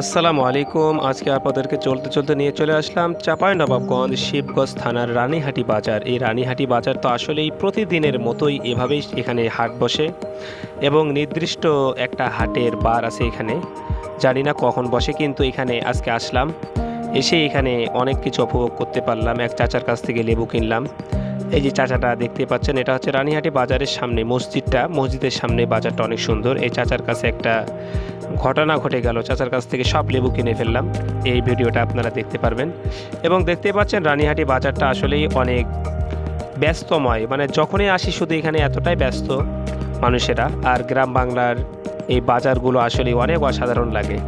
আসসালামু আলাইকুম। আজকে আপনাদেরকে চলতে চলতে নিয়ে চলে আসলাম চাপাই নবাবগঞ্জ শিবগঞ্জ থানার রানীহাটি বাজার। এই রানীহাটি বাজার তো আসলেই প্রতিদিনের মতোই এভাবেই এখানে হাট বসে এবং নির্দিষ্ট একটা হাটের বার আছে এখানে। জানি না কখন বসে, কিন্তু এখানে আজকে আসলাম। এসে এখানে অনেক কিছু উপভোগ করতে পারলাম। এক চাচার কাছ থেকে লেবু কিনলাম। এই যে চাচাটা দেখতে পাচ্ছেন, এটা হচ্ছে রানীহাটি বাজারের সামনে মসজিদটা। মসজিদের সামনে বাজারটা অনেক সুন্দর। এই চাচার কাছে একটা ঘটনা ঘটে গেল। চাচার কাছ থেকে সব লেবু কিনে ফেললাম। এই ভিডিওটা আপনারা দেখতে পারবেন। এবং দেখতে পাচ্ছেন, রানীহাটি বাজারটা আসলেই অনেক ব্যস্তময়। মানে যখনই আসি, শুধু এখানে এতটাই ব্যস্ত মানুষেরা। আর গ্রাম বাংলার এই বাজারগুলো আসলে অনেক অসাধারণ লাগে।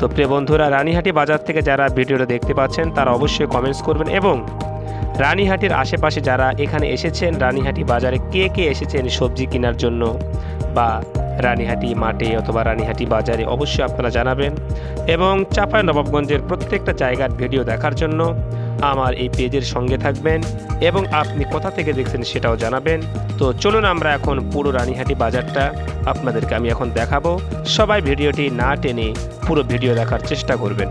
তো প্রিয় বন্ধুরা, রানীহাটি বাজার থেকে যারা ভিডিওটা দেখতে পাচ্ছেন, তারা অবশ্যই কমেন্টস করবেন এবং রানীহাটির আশেপাশে যারা এখানে এসেছেন, রানীহাটি বাজারে কে কে এসেছেন সবজি কেনার জন্য বা রানীহাটি মাঠে অথবা রানীহাটি বাজারে অবশ্যই আপনারা জানাবেন এবং চাপাই নবাবগঞ্জের প্রত্যেকটা জায়গার ভিডিও দেখার জন্য আমার এই পেজের সঙ্গে থাকবেন এবং আপনি কোথা থেকে দেখছেন সেটাও জানাবেন। তো চলুন আমরা এখন পুরো রানীহাটি বাজারটা আপনাদেরকে আমি এখন দেখাবো। সবাই ভিডিওটি না টেনে পুরো ভিডিও দেখার চেষ্টা করবেন।